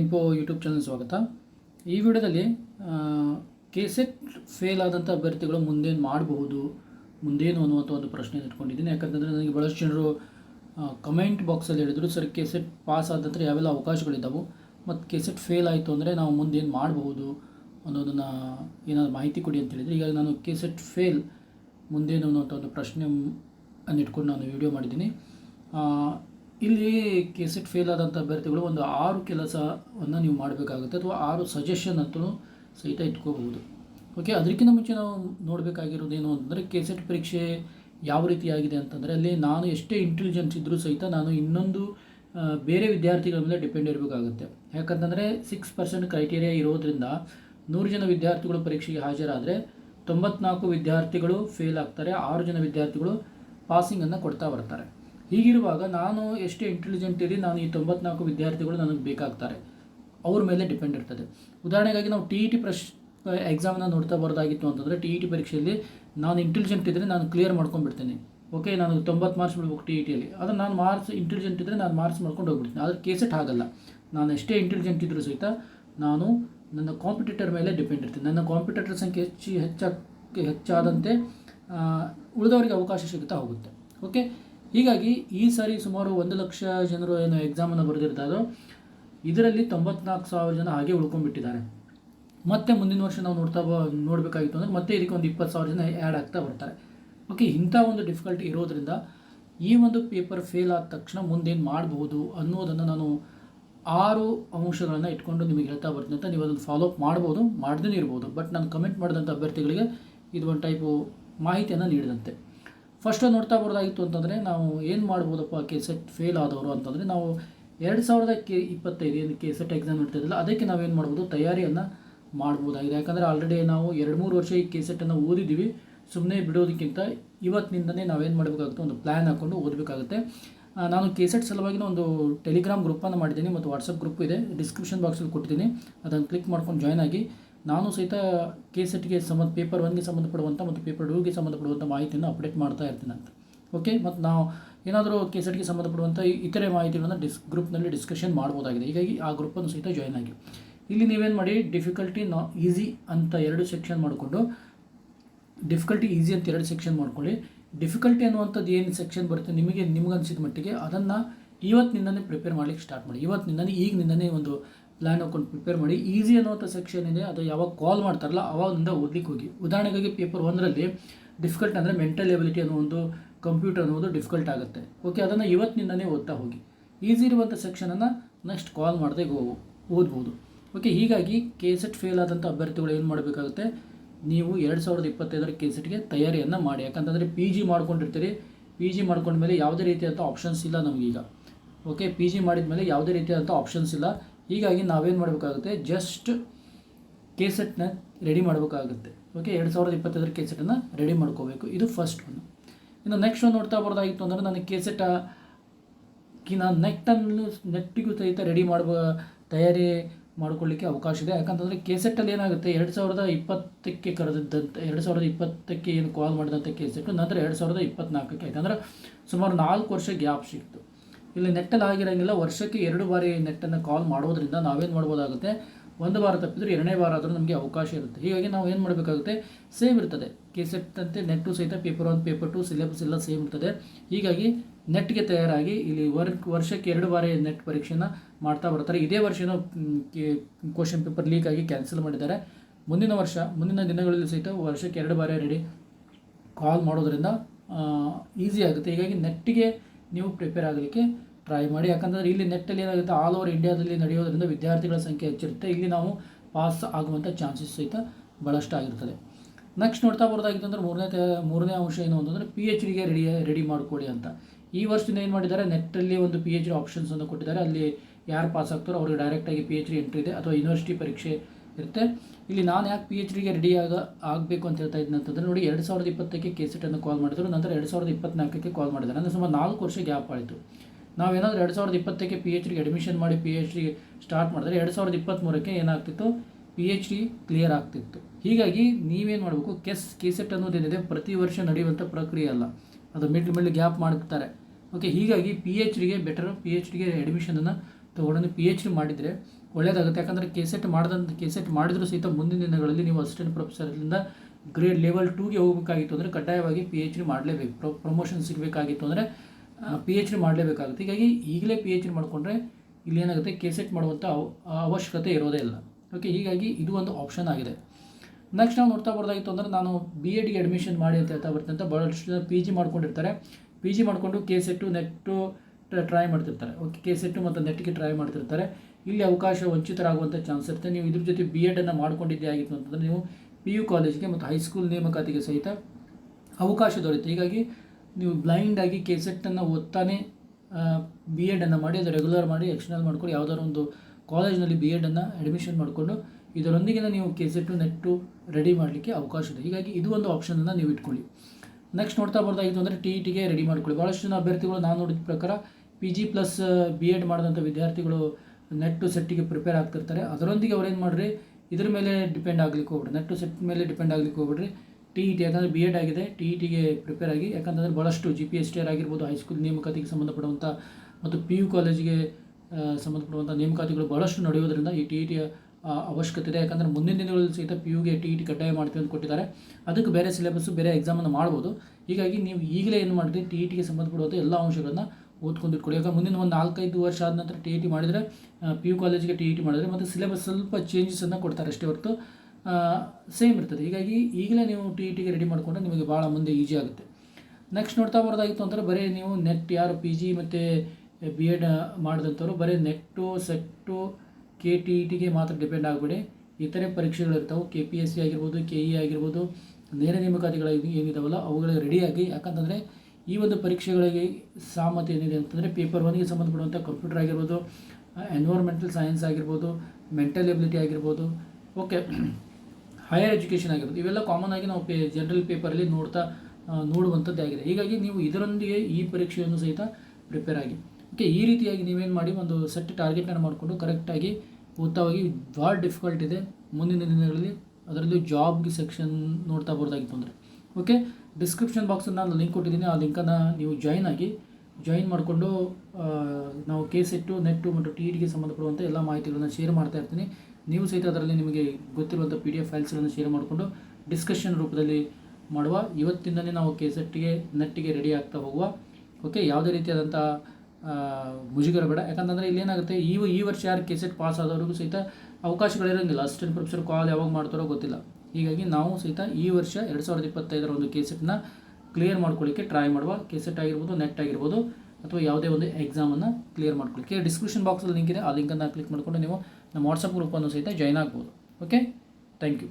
Info YouTube channel ಸ್ವಾಗತ. ಈ ವಿಡಿಯೋದಲ್ಲಿ ಕೆಸೆಟ್ ಫೇಲ್ ಆದಂಥ ಅಭ್ಯರ್ಥಿಗಳು ಮುಂದೇನು ಮಾಡಬಹುದು, ಮುಂದೇನು ಅನ್ನುವಂಥ ಒಂದು ಪ್ರಶ್ನೆ ಇಟ್ಕೊಂಡಿದ್ದೀನಿ. ಯಾಕಂತಂದರೆ ನನಗೆ ಭಾಳಷ್ಟು ಜನರು ಕಮೆಂಟ್ ಬಾಕ್ಸಲ್ಲಿ ಹೇಳಿದರು, ಸರ್ ಕೆಸೆಟ್ ಪಾಸ್ ಆದ ನಂತರ ಯಾವೆಲ್ಲ ಅವಕಾಶಗಳಿದ್ದಾವೆ? ಮತ್ತು ಕೆಸೆಟ್ ಫೇಲ್ ಆಯಿತು ಅಂದರೆ ನಾವು ಮುಂದೇನು ಮಾಡಬಹುದು? ಅನ್ನೋದನ್ನು ಏನಾದರೂ ಮಾಹಿತಿ ಕೊಡಿ ಅಂತ ಹೇಳಿದರೆ. ಈಗ ನಾನು ಕೆಸೆಟ್ ಫೇಲ್ ಮುಂದೇನು ಅನ್ನುವಂಥ ಒಂದು ಪ್ರಶ್ನೆ ಅನ್ನಿಟ್ಕೊಂಡು ನಾನು ವಿಡಿಯೋ ಮಾಡಿದ್ದೀನಿ. ಇಲ್ಲಿ ಕೆಸೆಟ್ ಫೇಲ್ ಆದಂಥ ಅಭ್ಯರ್ಥಿಗಳು ಒಂದು ಆರು ಕೆಲಸವನ್ನು ನೀವು ಮಾಡಬೇಕಾಗುತ್ತೆ ಅಥವಾ ಆರು ಸಜೆಷನ್ ಅಂತಲೂ ಸಹಿತ ಇಟ್ಕೋಬಹುದು. ಓಕೆ ಅದಕ್ಕಿಂತ ಮುಂಚೆ ನಾವು ನೋಡಬೇಕಾಗಿರೋದು ಏನು ಅಂತಂದರೆ ಕೆಸೆಟ್ ಪರೀಕ್ಷೆ ಯಾವ ರೀತಿಯಾಗಿದೆ ಅಂತಂದರೆ ಅಲ್ಲಿ ನಾನು ಎಷ್ಟೇ ಇಂಟೆಲಿಜೆನ್ಸ್ ಇದ್ದರೂ ಸಹಿತ ನಾನು ಇನ್ನೊಂದು ಬೇರೆ ವಿದ್ಯಾರ್ಥಿಗಳ ಮೇಲೆ ಡಿಪೆಂಡ್ ಇರಬೇಕಾಗುತ್ತೆ. ಯಾಕಂತಂದರೆ ಸಿಕ್ಸ್ ಪರ್ಸೆಂಟ್ ಕ್ರೈಟೀರಿಯಾ ಇರೋದ್ರಿಂದ ನೂರು ಜನ ವಿದ್ಯಾರ್ಥಿಗಳು ಪರೀಕ್ಷೆಗೆ ಹಾಜರಾದರೆ ತೊಂಬತ್ನಾಲ್ಕು ವಿದ್ಯಾರ್ಥಿಗಳು ಫೇಲ್ ಆಗ್ತಾರೆ, ಆರು ಜನ ವಿದ್ಯಾರ್ಥಿಗಳು ಪಾಸಿಂಗನ್ನು ಕೊಡ್ತಾ ಬರ್ತಾರೆ. ಹೀಗಿರುವಾಗ ನಾನು ಎಷ್ಟು ಇಂಟೆಲಿಜೆಂಟ್ ಇರಿ, ನಾನು ಈ ತೊಂಬತ್ನಾಲ್ಕು ವಿದ್ಯಾರ್ಥಿಗಳು ನನಗೆ ಬೇಕಾಗ್ತಾರೆ. ಅವ್ರ ಮೇಲೆ ಡಿಪೆಂಡ್ ಇರ್ತದೆ. ಉದಾಹರಣೆಗಾಗಿ ನಾವು ಟಿ ಇ ಟಿ ಪ್ರಶ್ ಎಕ್ಸಾಮನ್ನ ನೋಡ್ತಾ ಬರೋದಾಗಿತ್ತು ಅಂತಂದರೆ ಟಿ ಇ ಟಿ ಪರೀಕ್ಷೆಯಲ್ಲಿ ನಾನು ಇಂಟೆಲಿಜೆಂಟ್ ಇದ್ದರೆ ನಾನು ಕ್ಲಿಯರ್ ಮಾಡ್ಕೊಂಡ್ಬಿಡ್ತೇನೆ. ಓಕೆ ನಾನು ತೊಂಬತ್ತು ಮಾರ್ಕ್ಸ್ ಬಿಡ್ಬೇಕು ಟಿ ಇ ಟಿಯಲ್ಲಿ ಆದರೆ ನಾನು ಮಾರ್ಕ್ಸ್ ಇಂಟೆಲಿಜೆಂಟ್ ಇದ್ದರೆ ನಾನು ಮಾರ್ಕ್ಸ್ ಮಾಡ್ಕೊಂಡು ಹೋಗ್ಬಿಡ್ತೀನಿ. ಆದರೆ ಕೇಸೆಟ್ ಆಗಲ್ಲ. ನಾನು ಎಷ್ಟೇ ಇಂಟೆಲಿಜೆಂಟ್ ಇದ್ದರೂ ಸಹಿತ ನಾನು ನನ್ನ ಕಾಂಪಿಟೇಟರ್ ಮೇಲೆ ಡಿಪೆಂಡ್ ಇರ್ತೀನಿ. ನನ್ನ ಕಾಂಪಿಟೇಟರ್ ಸಂಖ್ಯೆ ಹೆಚ್ಚು, ಹೆಚ್ಚಾಗಿ, ಹೆಚ್ಚಾದಂತೆ ಉಳಿದವರಿಗೆ ಅವಕಾಶ ಸಿಗುತ್ತಾ ಹೋಗುತ್ತೆ. ಓಕೆ ಹೀಗಾಗಿ ಈ ಸಾರಿ ಸುಮಾರು ಒಂದು ಲಕ್ಷ ಜನರು ಏನು ಎಕ್ಸಾಮನ್ನು ಬರೆದಿರ್ತಾರೋ ಇದರಲ್ಲಿ ತೊಂಬತ್ನಾಲ್ಕು ಸಾವಿರ ಜನ ಹಾಗೆ ಉಳ್ಕೊಂಡ್ಬಿಟ್ಟಿದ್ದಾರೆ. ಮತ್ತೆ ಮುಂದಿನ ವರ್ಷ ನಾವು ನೋಡ್ತಾ ನೋಡಬೇಕಾಗಿತ್ತು ಅಂದರೆ ಮತ್ತೆ ಇದಕ್ಕೆ ಒಂದು ಇಪ್ಪತ್ತು ಸಾವಿರ ಜನ ಆ್ಯಡ್ ಆಗ್ತಾ ಬರ್ತಾರೆ. ಓಕೆ ಇಂಥ ಒಂದು ಡಿಫಿಕಲ್ಟಿ ಇರೋದರಿಂದ ಈ ಒಂದು ಪೇಪರ್ ಫೇಲ್ ಆದ ತಕ್ಷಣ ಮುಂದೇನು ಮಾಡಬಹುದು ಅನ್ನೋದನ್ನು ನಾನು ಆರು ಅಂಶಗಳನ್ನು ಇಟ್ಕೊಂಡು ನಿಮಗೆ ಹೇಳ್ತಾ ಬರ್ತೀನಿ ಅಂತ ನೀವು ಅದನ್ನು ಫಾಲೋ ಅಪ್ ಮಾಡ್ಬೋದು ಮಾಡ್ದೇ ಇರ್ಬೋದು. ಬಟ್ ನಾನು ಕಮೆಂಟ್ ಮಾಡಿದಂಥ ಅಭ್ಯರ್ಥಿಗಳಿಗೆ ಇದು ಒಂದು ಟೈಪು ಮಾಹಿತಿಯನ್ನು ನೀಡಿದಂತೆ. ಫಸ್ಟ್ ನೋಡ್ತಾ ಬರೋದಾಗಿತ್ತು ಅಂತಂದರೆ ನಾವು ಏನು ಮಾಡ್ಬೋದಪ್ಪ ಕೆ ಸೆಟ್ ಫೇಲ್ ಆದವರು ಅಂತಂದರೆ ನಾವು ಎರಡು ಸಾವಿರದ ಕೆ ಇಪ್ಪತ್ತೈದು ಏನು ಕೆ ಸೆಟ್ ಎಕ್ಸಾಮ್ ಇರ್ತಿದ್ದಿಲ್ಲ ಅದಕ್ಕೆ ನಾವೇನು ಮಾಡ್ಬೋದು, ತಯಾರಿಯನ್ನು ಮಾಡ್ಬೋದಾಗಿದೆ. ಯಾಕಂದರೆ ಆಲ್ರೆಡಿ ನಾವು ಎರಡು ಮೂರು ವರ್ಷ ಈ ಕೆ ಸೆಟ್ಟನ್ನು ಓದಿದ್ದೀವಿ ಸುಮ್ಮನೆ ಬಿಡೋದಕ್ಕಿಂತ ಇವತ್ತಿನಿಂದನೇ ನಾವೇನು ಮಾಡಬೇಕಾಗುತ್ತೆ, ಒಂದು ಪ್ಲ್ಯಾನ್ ಹಾಕ್ಕೊಂಡು ಓದಬೇಕಾಗುತ್ತೆ. ನಾನು ಕೆ ಸೆಟ್ ಸಲುವಾಗಿನ ಒಂದು ಟೆಲಿಗ್ರಾಮ್ ಗ್ರೂಪನ್ನು ಮಾಡಿದ್ದೀನಿ, ಮತ್ತು ವಾಟ್ಸಪ್ ಗ್ರೂಪ್ ಇದೆ. ಡಿಸ್ಕ್ರಿಪ್ಷನ್ ಬಾಕ್ಸಲ್ಲಿ ಕೊಟ್ಟಿದ್ದೀನಿ. ಅದನ್ನು ಕ್ಲಿಕ್ ಮಾಡ್ಕೊಂಡು ಜಾಯ್ನ್ ಆಗಿ ನಾನು ಸಹಿತ ಕೆ ಸೆಟ್ಗೆ ಸಂಬಂಧ, ಪೇಪರ್ ಒನ್ಗೆ ಸಂಬಂಧಪಡುವಂಥ ಮತ್ತು ಪೇಪರ್ ಟೂಗೆ ಸಂಬಂಧಪಡುವಂಥ ಮಾಹಿತಿಯನ್ನು ಅಪ್ಡೇಟ್ ಮಾಡ್ತಾ ಇರ್ತೀನಿ ಅಂತ. ಓಕೆ ಮತ್ತು ನಾವು ಏನಾದರೂ ಕೆ ಸೆಟ್ಗೆ ಸಂಬಂಧಪಡುವಂಥ ಈ- ಇತರೆ ಮಾಹಿತಿಗಳನ್ನು ಡಿಸ್, ಗ್ರೂಪ್ನಲ್ಲಿ ಡಿಸ್ಕಷನ್ ಮಾಡ್ಬೋದಾಗಿದೆ. ಹೀಗಾಗಿ ಆ ಗ್ರೂಪನ್ನು ಸಹಿತ ಜಾಯ್ನ್ ಆಗಿ. ಇಲ್ಲಿ ನೀವೇನು ಮಾಡಿ ಡಿಫಿಕಲ್ಟಿ ನಾ ಈಸಿ ಅಂತ ಎರಡು ಸೆಕ್ಷನ್ ಮಾಡಿಕೊಂಡು ಡಿಫಿಕಲ್ಟಿ ಈಸಿ ಅಂತ ಎರಡು ಸೆಕ್ಷನ್ ಮಾಡ್ಕೊಳ್ಳಿ. ಡಿಫಿಕಲ್ಟಿ ಅನ್ನುವಂಥದ್ದು ಏನು ಸೆಕ್ಷನ್ ಬರುತ್ತೆ ನಿಮಗೆ ನಿಮ್ಗೆ ಅನಿಸಿದ ಮಟ್ಟಿಗೆ ಅದನ್ನು ಇವತ್ತಿನಿಂದನೇ ಪ್ರಿಪೇರ್ ಮಾಡಲಿಕ್ಕೆ ಸ್ಟಾರ್ಟ್ ಮಾಡಿ. ಇವತ್ತಿನಿಂದನೇ ಈಗಿನಿಂದನೇ ಒಂದು ಪ್ಲ್ಯಾನ್ ಅಕೌಂಟ್ ಪ್ರಿಪೇರ್ ಮಾಡಿ ಈಸಿ ಅನ್ನುವಂಥ ಸೆಕ್ಷನ್ ಇದೆ, ಅದು ಯಾವಾಗ ಕಾಲ್ ಮಾಡ್ತಾರಲ್ಲ ಅವಾಗಿಂದ ಓದ್ಲಿಕ್ಕೆ ಹೋಗಿ. ಉದಾಹರಣೆಗಾಗಿ ಪೇಪರ್ ಒಂದರಲ್ಲಿ ಡಿಫಿಕಲ್ಟ್ ಅಂದರೆ ಮೆಂಟಲ್ ಎಬಿಲಿಟಿ ಅನ್ನೋ ಒಂದು ಕಂಪ್ಯೂಟರ್ ಅನ್ನೋದು ಡಿಫಿಕಲ್ಟ್ ಆಗುತ್ತೆ. ಓಕೆ ಅದನ್ನು ಇವತ್ತಿನಿಂದನೇ ಓದ್ತಾ ಹೋಗಿ. ಈಸಿ ಇರುವಂಥ ಸೆಕ್ಷನನ್ನು ನೆಕ್ಸ್ಟ್ ಕಾಲ್ ಮಾಡದೆ ಓದ್ಬೋದು. ಓಕೆ ಹೀಗಾಗಿ ಕೆ ಸೆಟ್ ಫೇಲ್ ಆದಂಥ ಅಭ್ಯರ್ಥಿಗಳು ಏನು ಮಾಡಬೇಕಾಗುತ್ತೆ? ನೀವು ಎರಡು ಸಾವಿರದ ಇಪ್ಪತ್ತೈದರ ಕೆ ಸೆಟ್ಗೆ ತಯಾರಿಯನ್ನು ಮಾಡಿ. ಯಾಕಂತಂದರೆ ಪಿ ಜಿ ಮಾಡ್ಕೊಂಡಿರ್ತೀರಿ. ಪಿ ಜಿ ಮಾಡ್ಕೊಂಡ್ಮೇಲೆ ಯಾವುದೇ ರೀತಿಯಾದಂಥ ಆಪ್ಷನ್ಸ್ ಇಲ್ಲ ನಮಗೀಗ. ಓಕೆ ಪಿ ಜಿ ಮಾಡಿದ ಮೇಲೆ ಯಾವುದೇ ರೀತಿಯಾದಂಥ ಆಪ್ಷನ್ಸ್ ಇಲ್ಲ. ಹೀಗಾಗಿ ನಾವೇನು ಮಾಡಬೇಕಾಗುತ್ತೆ? ಜಸ್ಟ್ ಕೇಸೆಟ್ನ ರೆಡಿ ಮಾಡಬೇಕಾಗುತ್ತೆ. ಓಕೆ ಎರಡು ಸಾವಿರದ ಇಪ್ಪತ್ತೈದರ ಕೇಸೆಟನ್ನು ರೆಡಿ ಮಾಡ್ಕೋಬೇಕು. ಇದು ಫಸ್ಟ್ ಒನ್ ಇನ್ನು ನೆಕ್ಸ್ಟ್ ಒಂದು ನೋಡ್ತಾ ಬರೋದಾಗಿತ್ತು ಅಂದರೆ ನಾನು ಕೇಸೆಟ್ ಕಿ ಕಿನ ನೆಟ್ಟನ್ನು ನೆಟ್ಟಿಗೂ ಸಹಿತ ರೆಡಿ ಮಾಡುವ, ತಯಾರಿ ಮಾಡ್ಕೊಳ್ಳಿಕ್ಕೆ ಅವಕಾಶ ಇದೆ. ಯಾಕಂತಂದರೆ ಕೇಸೆಟ್ಟಲ್ಲಿ ಏನಾಗುತ್ತೆ? ಎರಡು ಸಾವಿರದ ಇಪ್ಪತ್ತಕ್ಕೆ ಕರೆದಿದ್ದಂಥ ಎರಡು ಸಾವಿರದ ಇಪ್ಪತ್ತಕ್ಕೆ ಏನು ಕಾಲ್ ಮಾಡಿದಂಥ ಕೇಸೆಟ್ಟು ನಂತರ ಎರಡು ಸಾವಿರದ ಇಪ್ಪತ್ತ್ನಾಲ್ಕಕ್ಕೆ ಆಯ್ತು. ಅಂದರೆ ಸುಮಾರು ನಾಲ್ಕು ವರ್ಷ ಗ್ಯಾಪ್ ಸಿಕ್ತು. ಇಲ್ಲಿ ನೆಟ್ಟಲ್ಲಿ ಆಗಿರೋಂಗಿಲ್ಲ ವರ್ಷಕ್ಕೆ ಎರಡು ಬಾರಿ ನೆಟ್ಟನ್ನು ಕಾಲ್ ಮಾಡೋದ್ರಿಂದ ನಾವೇನು ಮಾಡ್ಬೋದಾಗುತ್ತೆ? ಒಂದು ವಾರ ತಪ್ಪಿದ್ರೆ ಎರಡನೇ ವಾರ ಆದರೂ ನಮಗೆ ಅವಕಾಶ ಇರುತ್ತೆ. ಹೀಗಾಗಿ ನಾವು ಏನು ಮಾಡಬೇಕಾಗುತ್ತೆ? ಸೇಮ್ ಇರ್ತದೆ. ಕೆ ಸೆಟ್ ನೆಟ್ಟು ಸಹಿತ paper one paper two syllabus ಎಲ್ಲ ಸೇಮ್ ಇರ್ತದೆ. ಹೀಗಾಗಿ ನೆಟ್ಗೆ ತಯಾರಾಗಿ ಇಲ್ಲಿ ವರ್ಕ್, ವರ್ಷಕ್ಕೆ ಎರಡು ಬಾರಿ ನೆಟ್ ಪರೀಕ್ಷೆನ ಮಾಡ್ತಾ ಬರ್ತಾರೆ. ಇದೇ ವರ್ಷನೂ ಕ್ವಶನ್ ಪೇಪರ್ ಲೀಕ್ ಆಗಿ ಕ್ಯಾನ್ಸಲ್ ಮಾಡಿದ್ದಾರೆ. ಮುಂದಿನ ವರ್ಷ, ಮುಂದಿನ ದಿನಗಳಲ್ಲಿ ಸಹಿತ ವರ್ಷಕ್ಕೆ ಎರಡು ಬಾರಿ ರೆಡಿ ಕಾಲ್ ಮಾಡೋದ್ರಿಂದ ಈಸಿ ಆಗುತ್ತೆ. ಹೀಗಾಗಿ ನೆಟ್ಟಿಗೆ ನೀವು ಪ್ರಿಪೇರ್ ಆಗಲಿಕ್ಕೆ ಟ್ರೈ ಮಾಡಿ. ಯಾಕಂದರೆ ಇಲ್ಲಿ ನೆಟ್ಟಲ್ಲಿ ಏನಾಗುತ್ತೆ ಆಲ್ ಓವರ್ ಇಂಡಿಯಾದಲ್ಲಿ ನಡೆಯೋದರಿಂದ ವಿದ್ಯಾರ್ಥಿಗಳ ಸಂಖ್ಯೆ ಹೆಚ್ಚಿರುತ್ತೆ. ಇಲ್ಲಿ ನಾವು ಪಾಸ್ ಆಗುವಂಥ ಚಾನ್ಸಸ್ ಸಹಿತ ಭಾಳಷ್ಟು ಆಗಿರ್ತದೆ. ನೆಕ್ಸ್ಟ್ ನೋಡ್ತಾ ಬರೋದಾಗಿತ್ತು ಅಂದರೆ ಮೂರನೇ ಮೂರನೇ ಅಂಶ ಏನು ಅಂತಂದರೆ ಪಿ ಎಚ್ ಡಿಗೆ ರೆಡಿ ರೆಡಿ ಮಾಡಿಕೊಡಿ ಅಂತ. ಈ ವರ್ಷದಿಂದ ಏನು ಮಾಡಿದ್ದಾರೆ ನೆಟ್ಟಲ್ಲಿ ಒಂದು ಪಿ ಎಚ್ ಡಿ ಆಪ್ಷನ್ಸನ್ನು ಕೊಟ್ಟಿದ್ದಾರೆ. ಅಲ್ಲಿ ಯಾರು ಪಾಸ್ ಆಗ್ತಾರೋ ಅವ್ರಿಗೆ ಡೈರೆಕ್ಟಾಗಿ ಪಿ ಎಚ್ ಡಿ ಎಂಟ್ರಿ ಇದೆ. ಅಥವಾ ಯೂನಿವರ್ಸಿಟಿ ಪರೀಕ್ಷೆ ಇರುತ್ತೆ. ಇಲ್ಲಿ ನಾನು ಯಾಕೆ ಪಿ ಎಚ್ ಡಿಗೆ ರೆಡಿ ಆಗ, ಆಗಬೇಕು ಅಂತ ಹೇಳ್ತಾ ಇದ್ದೀನಿ ಅಂತಂದರೆ ನೋಡಿ ಎರಡು ಸಾವಿರದ ಇಪ್ಪತ್ತಕ್ಕೆ ಕೆ ಸೆಟನ್ನು ಕಾಲ್ ಮಾಡಿದ್ರು, ನಂತರ ಎರಡು ಸಾವಿರದ ಇಪ್ಪತ್ನಾಲ್ಕಕ್ಕೆ ಕಾಲ್ ಮಾಡಿದ್ದಾರೆ ಅಂದರೆ ಸುಮಾರು ನಾಲ್ಕು ವರ್ಷ ಗ್ಯಾಪ್ ಆಯಿತು. ನಾವೇನಾದರೂ ಎರಡು ಸಾವಿರದ ಇಪ್ಪತ್ತಕ್ಕೆ ಪಿ ಎಚ್ ಡಿಗೆ ಅಡ್ಮಿಷನ್ ಮಾಡಿ ಪಿ ಎಚ್ ಡಿ ಸ್ಟಾರ್ಟ್ ಮಾಡಿದ್ರೆ ಎರಡು ಸಾವಿರದ ಇಪ್ಪತ್ತ್ಮೂರಕ್ಕೆ ಏನಾಗ್ತಿತ್ತು? ಪಿ ಎಚ್ ಡಿ ಕ್ಲಿಯರ್ ಆಗ್ತಿತ್ತು. ಹೀಗಾಗಿ ನೀವೇನು ಮಾಡಬೇಕು? ಕೆಸ್ ಕೆ ಸೆಟ್ ಅನ್ನೋದೇನಿದೆ ಪ್ರತಿ ವರ್ಷ ನಡೆಯುವಂಥ ಪ್ರಕ್ರಿಯೆ ಅಲ್ಲ. ಅದು ಮಿಡ್ಲ್ ಮಿಡ್ಲ್ ಗ್ಯಾಪ್ ಮಾಡ್ತಾರೆ. ಓಕೆ ಹೀಗಾಗಿ ಪಿ ಎಚ್ ಡಿಗೆ ಬೆಟರ್ ಪಿ ಎಚ್ ಡಿಗೆ ಅಡ್ಮಿಷನನ್ನು ತೊಗೊಂಡು ಪಿ ಎಚ್ ಡಿ ಮಾಡಿದರೆ ಒಳ್ಳೆಯದಾಗುತ್ತೆ ಯಾಕಂದರೆ ಕೆ ಸೆಟ್ ಮಾಡಿದಂಥ ಕೆ ಸೆಟ್ ಮಾಡಿದರೂ ಸಹಿತ ಮುಂದಿನ ದಿನಗಳಲ್ಲಿ ನೀವು ಅಸಿಸ್ಟೆಂಟ್ ಪ್ರೊಫೆಸರ್ಲಿಂದ ಗ್ರೇಡ್ ಲೆವೆಲ್ ಟೂಗೆ ಹೋಗಬೇಕಾಗಿತ್ತು ಅಂದರೆ ಕಡ್ಡಾಯವಾಗಿ ಪಿ ಎಚ್ ಡಿ ಮಾಡಲೇಬೇಕು. ಪ್ರೊ ಪ್ರಮೋಷನ್ ಸಿಗಬೇಕಾಗಿತ್ತು ಅಂದರೆ ಪಿ ಎಚ್ ಡಿ ಮಾಡಲೇಬೇಕಾಗುತ್ತೆ. ಹೀಗಾಗಿ ಈಗಲೇ ಪಿ ಎಚ್ ಡಿ ಮಾಡಿಕೊಂಡ್ರೆ ಇಲ್ಲಿ ಏನಾಗುತ್ತೆ? ಕೆ ಸೆಟ್ ಮಾಡುವಂಥ ಅವ ಅವಶ್ಯಕತೆ ಇರೋದೇ ಇಲ್ಲ. ಓಕೆ ಹೀಗಾಗಿ ಇದು ಒಂದು ಆಪ್ಷನ್ ಆಗಿದೆ. ನೆಕ್ಸ್ಟ್ ನಾವು ನೋಡ್ತಾ ಬರೋದಾಗಿತ್ತು ಅಂದರೆ ನಾನು ಬಿ ಎಡ್ಗೆ ಅಡ್ಮಿಷನ್ ಮಾಡಿ ಅಂತ ಹೇಳ್ತಾ ಬರ್ತೀನಿ ಅಂತ ಭಾಳಷ್ಟು ಜನ ಪಿ ಜಿ ಮಾಡ್ಕೊಂಡಿರ್ತಾರೆ. ಪಿ ಜಿ ಮಾಡಿಕೊಂಡು ಕೆ ಸೆಟ್ಟು ನೆಟ್ಟು ಟ್ರೈ ಮಾಡ್ತಿರ್ತಾರೆ. ಓಕೆ ಕೆ ಸೆಟ್ಟು ಮತ್ತು ನೆಟ್ಗೆ ಟ್ರೈ ಮಾಡ್ತಿರ್ತಾರೆ. ಇಲ್ಲಿ ಅವಕಾಶ ವಂಚಿತರಾಗುವಂಥ ಚಾನ್ಸ್ ಇರುತ್ತೆ. ನೀವು ಇದ್ರ ಜೊತೆ ಬಿ ಎಡನ್ನು ಮಾಡ್ಕೊಂಡಿದ್ದೇ ಆಗಿತ್ತು ಅಂತಂದರೆ ನೀವು ಪಿ ಯು ಕಾಲೇಜ್ಗೆ ಮತ್ತು ಹೈಸ್ಕೂಲ್ ನೇಮಕಾತಿಗೆ ಸಹಿತ ಅವಕಾಶ ದೊರೆಯುತ್ತೆ. ಹೀಗಾಗಿ ನೀವು ಬ್ಲೈಂಡಾಗಿ ಕೆ ಸೆಟ್ಟನ್ನು ಓದ್ತಾನೆ ಬಿ ಎಡನ್ನು ಮಾಡಿ, ಅದು ರೆಗ್ಯುಲರ್ ಮಾಡಿ ಎಕ್ಸ್ಟರ್ನಲ್ ಮಾಡ್ಕೊಂಡು ಯಾವುದಾದ್ರು ಒಂದು ಕಾಲೇಜ್ನಲ್ಲಿ ಬಿ ಎಡನ್ನು ಅಡ್ಮಿಷನ್ ಮಾಡಿಕೊಂಡು ಇದರೊಂದಿಗೆ ನೀವು ಕೆ ಸೆಟ್ಟು ನೆಟ್ಟು ರೆಡಿ ಮಾಡಲಿಕ್ಕೆ ಅವಕಾಶ ಇದೆ. ಹೀಗಾಗಿ ಇದು ಒಂದು ಆಪ್ಷನನ್ನು ನೀವು ಇಟ್ಕೊಳ್ಳಿ. ನೆಕ್ಸ್ಟ್ ನೋಡ್ತಾ ಬರ್ದಾಗಿತ್ತು ಅಂದರೆ ಟಿ ಇ ಟಿಗೆ ರೆಡಿ ಮಾಡ್ಕೊಳ್ಳಿ. ಭಾಳಷ್ಟು ಜನ ಅಭ್ಯರ್ಥಿಗಳು ನಾನು ನೋಡಿದ ಪ್ರಕಾರ P G plus B Ed ಮಾಡಿದಂಥ ವಿದ್ಯಾರ್ಥಿಗಳು ನೆಟ್ಟು ಸೆಟ್ಟಿಗೆ ಪ್ರಿಪೇರ್ ಆಗ್ತಿರ್ತಾರೆ. ಅದರೊಂದಿಗೆ ಅವ್ರೇನು ಮಾಡಿರಿ, ಇದ್ರ ಮೇಲೆ ಡಿಪೆಂಡ್ ಆಗ್ಲಿಕ್ಕೆ ಹೋಗ್ಬಿಡ್ರಿ. ನೆಟ್ಟು ಸೆಟ್ ಮೇಲೆ ಡಿಪೆಂಡ್ ಆಗ್ಲಿಕ್ಕೆ ಹೋಗ್ಬಿಡ್ರಿ. ಟಿ ಇ ಟಿ ಯಾಕಂದರೆ ಬಿ ಎಡ್ ಆಗಿದೆ ಟಿ ಇ ಟಿಗೆ ಪ್ರಿಪೇರ್ ಆಗಿ, ಯಾಕಂತಂದರೆ ಭಾಳಷ್ಟು G P S T R ಆಗಿರ್ಬೋದು ಹೈಸ್ಕೂಲ್ ನೇಮಕಾತಿಗೆ ಸಂಬಂಧಪಡುವಂಥ ಮತ್ತು ಪಿ ಯು ಕಾಲೇಜಿಗೆ ಸಂಬಂಧಪಡುವಂಥ ನೇಮಕಾತಿಗಳು ಭಾಳಷ್ಟು ನಡೆಯೋದ್ರಿಂದ ಈ ಟಿ ಇ ಟಿಯ ಅವಶ್ಯಕತೆ ಇದೆ. ಯಾಕಂದರೆ ಮುಂದಿನ ದಿನಗಳಲ್ಲಿ ಸಹಿತ ಪಿ ಯುಗೆ ಟಿ ಇ ಟಿ ಕಡ್ಡಾಯ ಮಾಡ್ತೀವಿ ಅಂತ ಕೊಟ್ಟಿದ್ದಾರೆ. ಅದಕ್ಕೆ ಬೇರೆ ಸಿಲೆಬಸ್ಸು ಬೇರೆ ಎಕ್ಸಾಮನ್ನು ಮಾಡ್ಬೋದು. ಹೀಗಾಗಿ ನೀವು ಈಗಲೇ ಏನು ಮಾಡಿರಿ ಟಿ ಇ ಟಿಗೆ ಸಂಬಂಧಪಡುವಂಥ ಎಲ್ಲ ಅಂಶಗಳನ್ನು ಓದ್ಕೊಂಡು ಇಟ್ಕೊಳ್ಳಿ ಯಾಕಂದ್ರೆ ಮುಂದಿನ ಒಂದು ನಾಲ್ಕೈದು ವರ್ಷ ಆದ ನಂತರ ಟಿ ಇ ಟಿ ಮಾಡಿದರೆ ಪಿ ಯು ಕಾಲೇಜಿಗೆ ಟಿ ಇ ಟಿ ಮಾಡಿದರೆ ಮತ್ತು ಸಿಲೆಬಸ್ ಸ್ವಲ್ಪ ಚೇಂಜಸನ್ನು ಕೊಡ್ತಾರೆ ಅಷ್ಟೇ ಹೊರತು ಸೇಮ್ ಇರ್ತದೆ. ಹೀಗಾಗಿ ಈಗಲೇ ನೀವು ಟಿ ಇ ಟಿಗೆ ರೆಡಿ ಮಾಡಿಕೊಂಡ್ರೆ ನಿಮಗೆ ಭಾಳ ಮುಂದೆ ಈಸಿ ಆಗುತ್ತೆ. ನೆಕ್ಸ್ಟ್ ನೋಡ್ತಾ ಬರೋದಾಗಿತ್ತು ಅಂದರೆ ಬರೀ ನೀವು ನೆಟ್ ಯಾರು ಪಿ ಜಿ ಮತ್ತು ಬಿ ಎಡ್ ಮಾಡಿದಂಥವ್ರು ಬರೀ net set K T E ಟಿಗೆ ಮಾತ್ರ ಡಿಪೆಂಡ್ ಆಗಬೇಡಿ. ಇತರೆ ಪರೀಕ್ಷೆಗಳಿರ್ತಾವೆ ಕೆ ಪಿ ಎಸ್ ಸಿ ಆಗಿರ್ಬೋದು ಕೆ ಇ ಆಗಿರ್ಬೋದು, ನೇರ ನೇಮಕಾತಿಗಳು ಏನಿದಾವಲ್ಲ, ಅವುಗಳಿಗೆ ರೆಡಿಯಾಗಿ ಯಾಕಂತಂದರೆ ಈ ಒಂದು ಪರೀಕ್ಷೆಗಳಿಗೆ ಸಾಮರ್ಥ್ಯ ಏನಿದೆ ಅಂತಂದರೆ ಪೇಪರ್ ಒನ್ಗೆ ಸಂಬಂಧಪಡುವಂಥ ಕಂಪ್ಯೂಟರ್ ಆಗಿರ್ಬೋದು ಎನ್ವೈರ್ಮೆಂಟಲ್ ಸೈನ್ಸ್ ಆಗಿರ್ಬೋದು ಮೆಂಟಲ್ ಎಬಿಲಿಟಿ ಆಗಿರ್ಬೋದು ಓಕೆ ಹೈಯರ್ ಎಜುಕೇಷನ್ ಆಗಿರ್ಬೋದು, ಇವೆಲ್ಲ ಕಾಮನ್ ಆಗಿ ನಾವು ಪೇ ಜನರಲ್ ಪೇಪರಲ್ಲಿ ನೋಡ್ತಾ ನೋಡುವಂಥದ್ದೇ ಆಗಿದೆ. ಹೀಗಾಗಿ ನೀವು ಇದರೊಂದಿಗೆ ಈ ಪರೀಕ್ಷೆಯನ್ನು ಸಹಿತ ಪ್ರಿಪೇರ್ ಆಗಿ ಓಕೆ ಈ ರೀತಿಯಾಗಿ ನೀವೇನು ಮಾಡಿ ಒಂದು ಸೆಟ್ ಟಾರ್ಗೆಟನ್ನು ಮಾಡಿಕೊಂಡು ಕರೆಕ್ಟಾಗಿ ಉತ್ತಮವಾಗಿ ಭಾಳ ಡಿಫಿಕಲ್ಟ್ ಇದೆ ಮುಂದಿನ ದಿನಗಳಲ್ಲಿ. ಅದರಲ್ಲೂ ಜಾಬ್ಗೆ ಸೆಕ್ಷನ್ ನೋಡ್ತಾ ಬರೋದಾಗಿತ್ತು ಅಂದರೆ. ಓಕೆ ಡಿಸ್ಕ್ರಿಪ್ಷನ್ ಬಾಕ್ಸಲ್ಲಿ ನಾನು ಲಿಂಕ್ ಕೊಟ್ಟಿದ್ದೀನಿ. ಆ ಲಿಂಕನ್ನು ನೀವು ಜಾಯ್ನ್ ಆಗಿ ಜಾಯಿನ್ ಮಾಡಿಕೊಂಡು ನಾವು ಕೆ ಸೆಟ್ಟು ನೆಟ್ಟು ಮತ್ತು ಟಿ ಇಟಿಗೆ ಸಂಬಂಧಪಡುವಂಥ ಎಲ್ಲ ಮಾಹಿತಿಗಳನ್ನು ಶೇರ್ ಮಾಡ್ತಾ ಇರ್ತೀನಿ. ನೀವು ಸಹಿತ ಅದರಲ್ಲಿ ನಿಮಗೆ ಗೊತ್ತಿರುವಂಥ ಪಿ ಡಿ ಎಫ್ ಫೈಲ್ಸ್ಗಳನ್ನು ಶೇರ್ ಮಾಡಿಕೊಂಡು ಡಿಸ್ಕಷನ್ ರೂಪದಲ್ಲಿ ಮಾಡುವ. ಇವತ್ತಿಂದಲೇ ನಾವು ಕೆ ಸೆಟ್ಟಿಗೆ ನೆಟ್ಟಿಗೆ ರೆಡಿ ಆಗ್ತಾ ಹೋಗುವ. ಓಕೆ ಯಾವುದೇ ರೀತಿಯಾದಂಥ ಮುಜುಗರ ಬೇಡ. ಯಾಕಂತಂದರೆ ಇಲ್ಲೇನಾಗುತ್ತೆ ಈ ಈ ವರ್ಷ ಯಾರು ಕೆ ಸೆಟ್ ಪಾಸ್ ಆದವ್ರಿಗೂ ಸಹಿತ ಅವಕಾಶಗಳಿರೋಂಗಿಲ್ಲ. ಅಸಿಸ್ಟೆಂಟ್ ಪ್ರೊಫೆಸರ್ ಕಾಲ್ ಯಾವಾಗ ಮಾಡ್ತಾರೋ ಗೊತ್ತಿಲ್ಲ. ಹೀಗಾಗಿ ನಾವು ಸಹಿತ ಈ ವರ್ಷ ಎರಡು ಸಾವಿರದ ಇಪ್ಪತ್ತೈದರ ಒಂದು ಕೆ ಸೆಟ್ನ ಕ್ಲಿಯರ್ ಮಾಡ್ಕೊಳ್ಳಿಕ್ಕೆ ಟ್ರೈ ಮಾಡುವ ಕೆಸೆಟ್ ಆಗಿರ್ಬೋದು ನೆಟ್ ಆಗಿರ್ಬೋದು, ಅಥವಾ ಯಾವುದೇ ಒಂದು ಎಕ್ಸಾಮನ್ನು ಕ್ಲಿಯರ್ ಮಾಡ್ಕೊಳ್ಳಿಕ್ಕೆ. ಡಿಸ್ಕ್ರಿಪ್ಷನ್ ಬಾಕ್ಸಲ್ಲಿ ಲಿಂಕ್ ಇದೆ, ಆ ಲಿಂಕನ್ನು ಕ್ಲಿಕ್ ಮಾಡಿಕೊಂಡು ನೀವು ನಮ್ಮ ವಾಟ್ಸಪ್ ಗ್ರೂಪನ್ನು ಸಹಿತ ಜಾಯ್ನ್ ಆಗ್ಬೋದು. Okay thank you